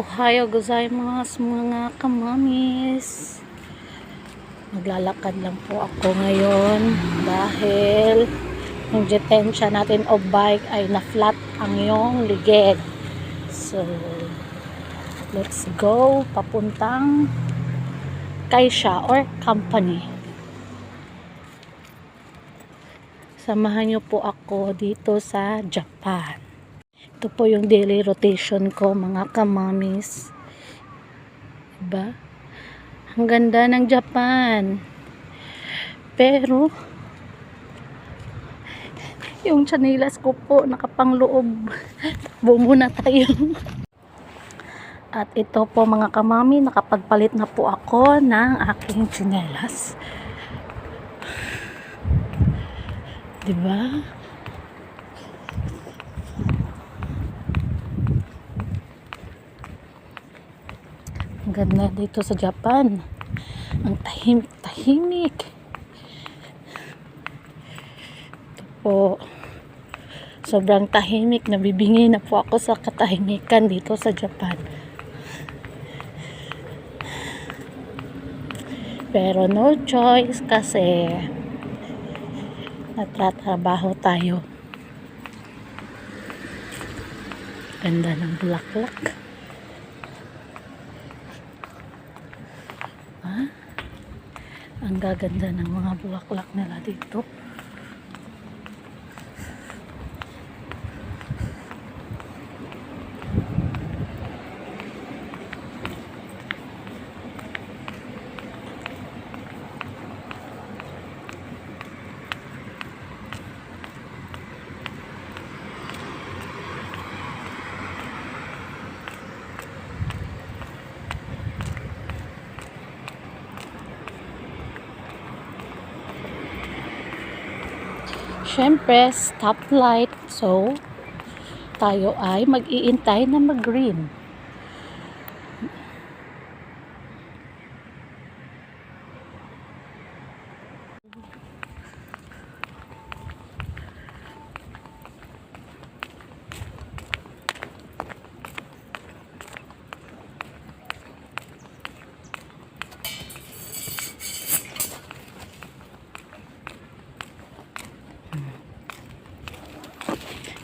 Ohayo gozaimasu mga kamamis. Maglalakad lang po ako ngayon dahil yung detensya natin o bike ay na-flat ang yung ligid. So, let's go papuntang Kaisha or company. Samahan niyo po ako dito sa Japan. Ito po yung daily rotation ko, mga kamamis. Diba? Ang ganda ng Japan. Pero, yung chanilas ko po, nakapangloob. Takbo muna tayo. At ito po mga kamami, nakapagpalit na po ako ng aking chinelas. Diba? Ang ganda dito sa Japan. Ang tahimik-tahimik. Ito po. Sobrang tahimik. Nabibingi na po ako sa katahimikan dito sa Japan. Pero no choice kasi nagtatrabaho tayo. Ganda ng bulaklak. Ang gaganda ng mga bulaklak nila dito. Siyempre, stoplight. So, tayo ay mag-iintay na mag-green.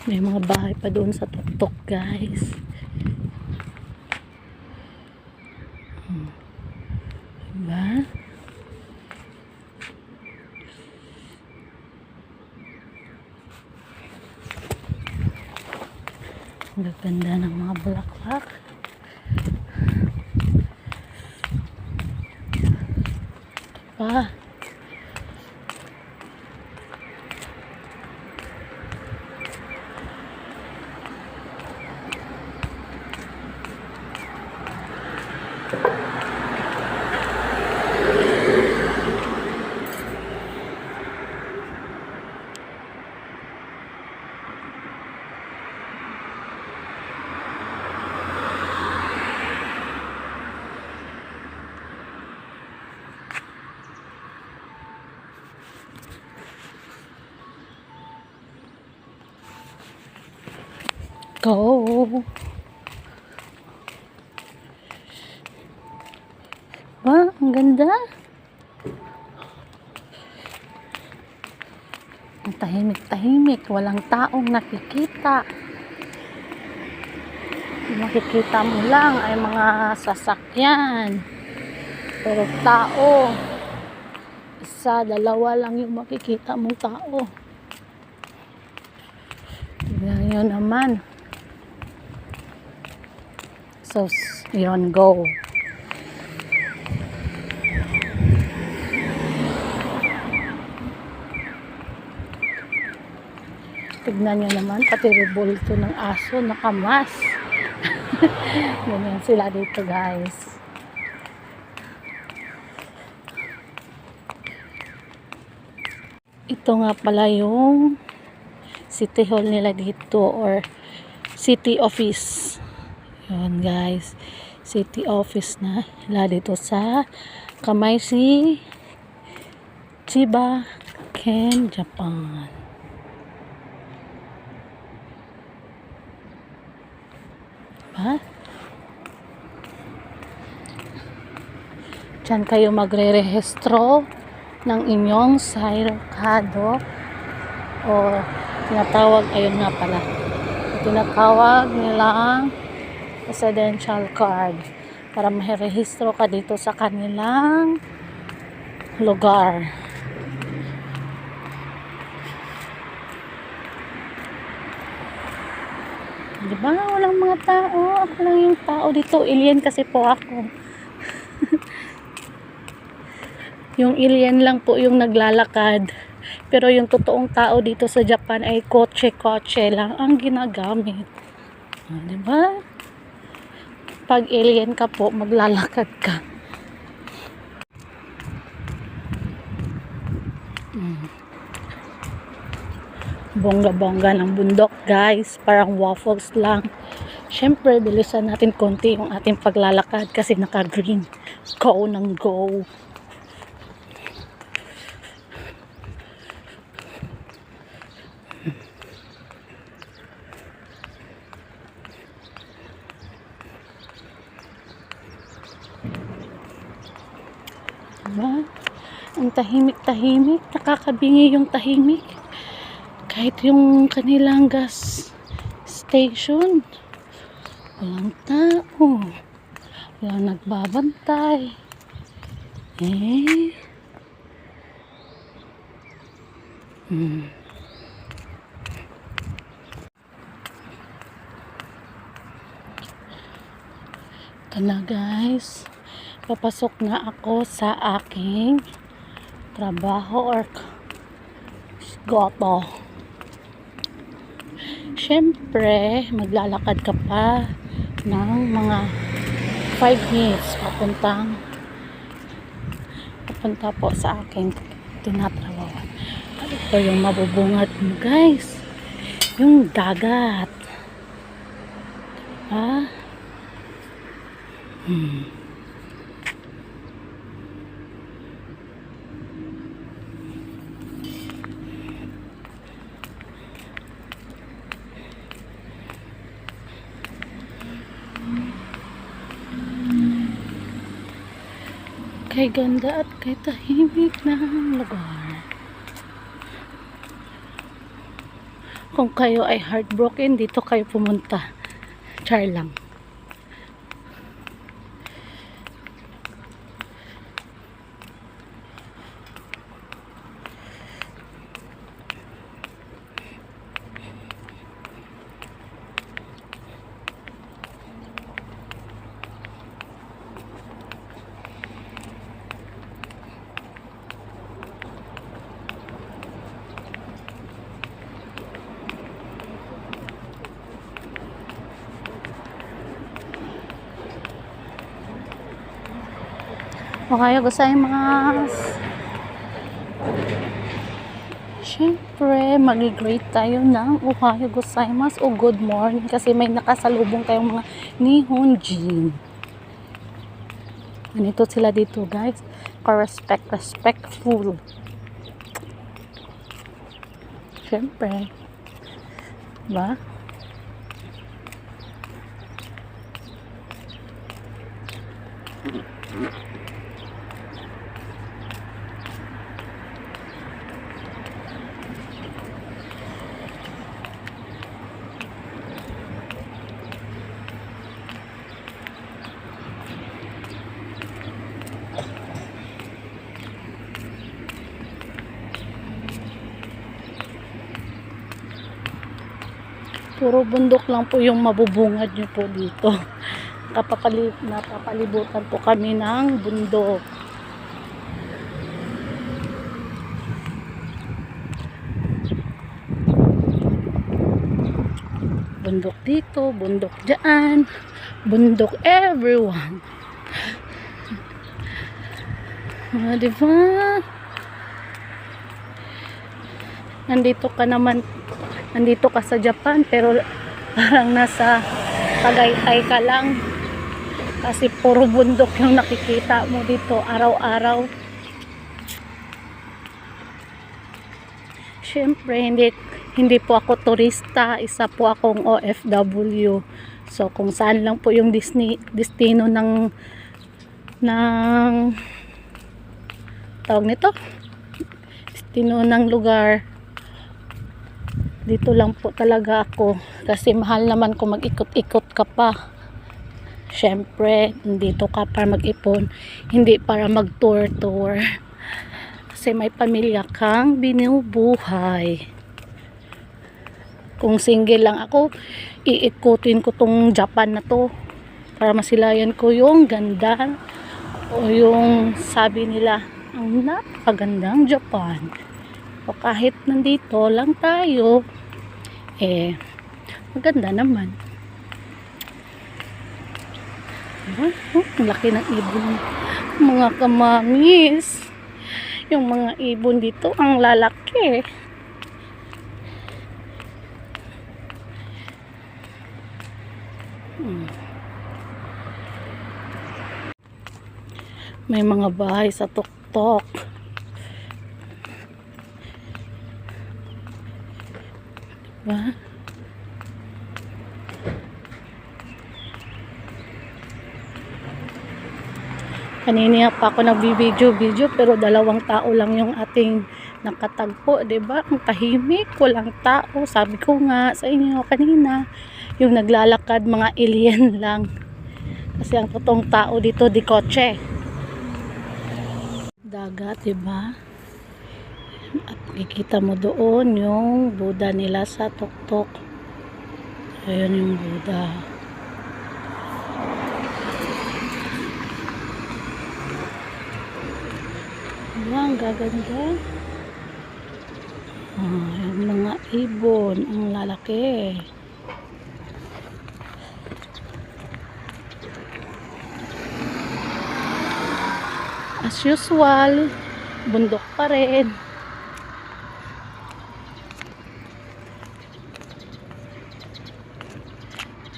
May mga bahay pa doon sa tuktok, guys. Hmm. Diba? Gaganda ng mga bulaklak. Pa. Go. Ba, ang ganda. Ang tahimik-tahimik, walang taong nakikita. Makikita mo lang ay mga sasakyan. Pero tao, isa, dalawa lang yung makikita mong tao. Nyo naman. So, s- yun, go. Tignan nyo naman, pati revolto ng aso, nakamas. Ganyan sila dito, guys. Ito nga pala yung city hall nila dito or city office. Yun guys. City office na nila dito sa Kamaisi Chiba Ken, Japan. Diba? Diyan kayo magre-rehistro ng inyong Sairocado o tinatawag, ayun nga pala, tinatawag nilang residential card para mahirehistro ka dito sa kanilang lugar. Di ba? Walang mga tao. Ako lang yung tao dito. Alien kasi po ako. yung alien lang po yung naglalakad. Pero yung totoong tao dito sa Japan ay kotse-kotse lang ang ginagamit. Ah, di ba? Pag alien ka po, maglalakad ka. Mm. Bongga-bongga ng bundok, guys. Parang waffles lang. Siyempre, bilisan natin konti yung ating paglalakad kasi naka-green. Go ng go. Diba? Ang tahimik-tahimik. Nakakabingi yung tahimik. Kahit yung kanilang gas station. Walang tao. Walang nagbabantay. Eh. Hmm. Ito na guys. Papasok na ako sa aking trabaho or goto. Siyempre, maglalakad ka pa ng mga 5 minutes papuntang papunta po sa aking tinatrabaho. Ito yung mabubungad mo guys. Yung dagat. Diba? Hmm. Kay ganda at kay tahimik ng lugar. Kung kayo ay heartbroken, dito kayo pumunta. Char lang. Ohayo gozaimasu. Siyempre, mag-greet tayo ng Ohayo gozaimasu o good morning kasi may nakasalubong tayong mga Nihonjin. Ganito sila dito, guys. Ka-respect, respectful. Siyempre. Diba? Puro bundok lang po yung mabubungad nyo po dito. Napapali, napapalibutan po kami ng bundok. Bundok dito, bundok dyan, bundok everyone. Ah, di ba? Nandito ka naman nandito ka sa Japan pero parang nasa Tagaytay ka lang. Kasi puro bundok yung nakikita mo dito araw-araw. Syempre hindi hindi po ako turista. Isa po akong OFW so kung saan lang po yung Disney, destino ng ng tawag nito? Destino ng lugar dito lang po talaga ako. Kasi mahal naman kung mag-ikot-ikot ka pa. Syempre dito ka para mag-ipon hindi para mag-tour-tour. Kasi may pamilya kang binubuhay. Kung single lang ako iikutin ko tong Japan na to para masilayan ko yung ganda o yung sabi nila ang napakagandang Japan. O kahit nandito lang tayo eh maganda naman diba? oh, ang laki ng ibon mga kamamis yung mga ibon dito ang lalaki Hmm. May mga bahay sa tuktok. Diba? Kanina pa ako nagbibideo-video pero dalawang tao lang yung ating nakatagpo, 'di ba? Ang tahimik, walang tao. Sabi ko nga sa inyo kanina, yung naglalakad mga alien lang. Kasi ang totoong tao dito di kotse. Dagat, 'di ba? At kikita mo doon yung Buddha nila sa tuktok. Ayun yung Buddha. Diba, ang gaganda. Ah, yung mga ibon, ang lalaki. As usual, bundok pa rin.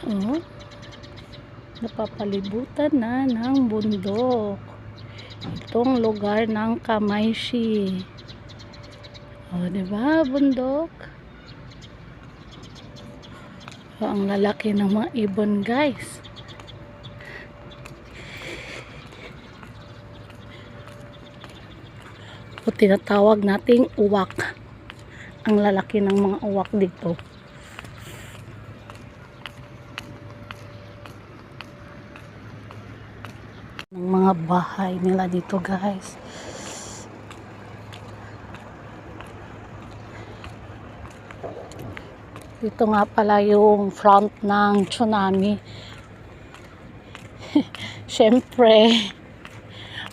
Oh, napapalibutan na ng bundok. Itong lugar ng Kamayshi. Oh, di ba, bundok? Oh, ang lalaki ng mga ibon, guys. O tinatawag nating uwak. Ang lalaki ng mga uwak dito. Ng mga bahay nila dito guys. Dito nga pala yung front ng tsunami. Syempre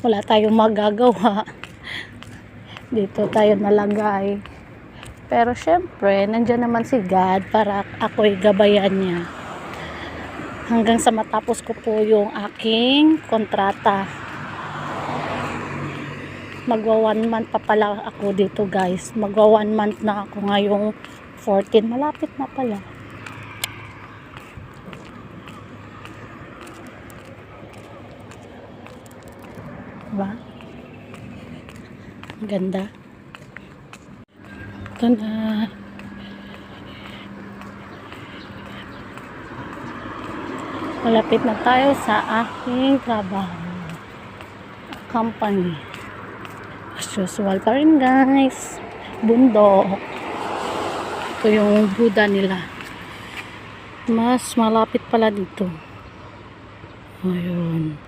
wala tayong magagawa. Dito tayo nalagay. Pero syempre nandyan naman si God para ako'y gabayan niya hanggang sa matapos ko po yung aking kontrata. Magwa one month pa pala ako dito guys. Magwa one month na ako ngayong 14 malapit na pala. Diba? Ang ganda. ito na malapit na tayo sa aking trabaho. Company. As usual pa rin guys. Bundok ito yung Buddha nila. Mas malapit pala dito. Ayun.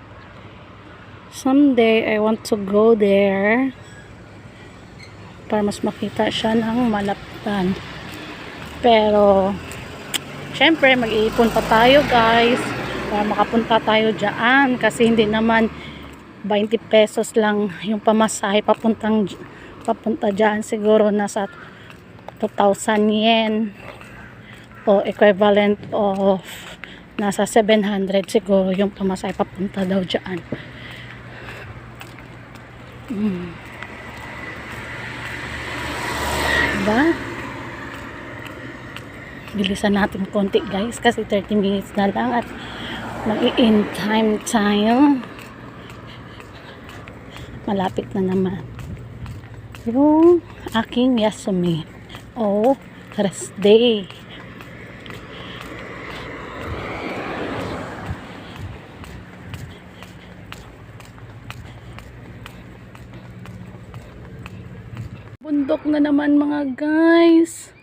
Someday I want to go there para mas makita siya ng malapitan pero syempre mag-iipon pa tayo guys para makapunta tayo dyan kasi hindi naman 20 pesos lang yung pamasahe papuntang papunta dyan. Siguro nasa 2,000 yen o equivalent of nasa 700 siguro yung pamasahe papunta daw dyan. Hmm. diba? Bilisan natin konti guys kasi 30 minutes na lang at mag-in time tayo. Malapit na naman. Yung aking yasumi. O rest day. Bundok na naman mga guys.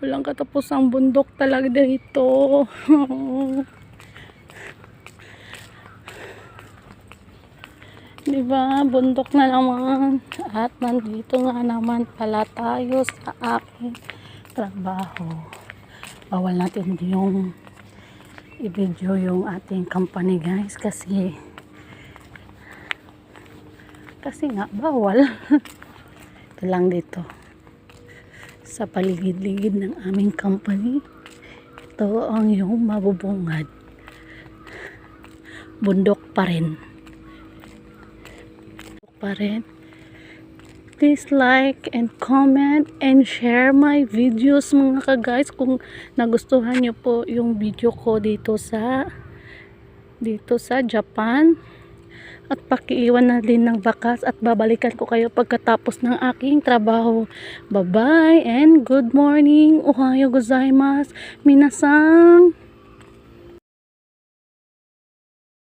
Walang katapos ang bundok talaga dito. diba? Bundok na naman. At nandito nga naman pala tayo sa aking trabaho. Bawal natin yung i-video yung ating company guys kasi kasi nga bawal. Ito lang dito sa paligid-ligid ng aming company. Ito ang yung mabubungad. Bundok pa rin. Pa rin. Please like and comment and share my videos mga ka-guys kung nagustuhan nyo po yung video ko dito sa dito sa Japan at pakiiwan na din ng bakas at babalikan ko kayo pagkatapos ng aking trabaho. Bye-bye and good morning. Ohayo gozaimasu. Minasan.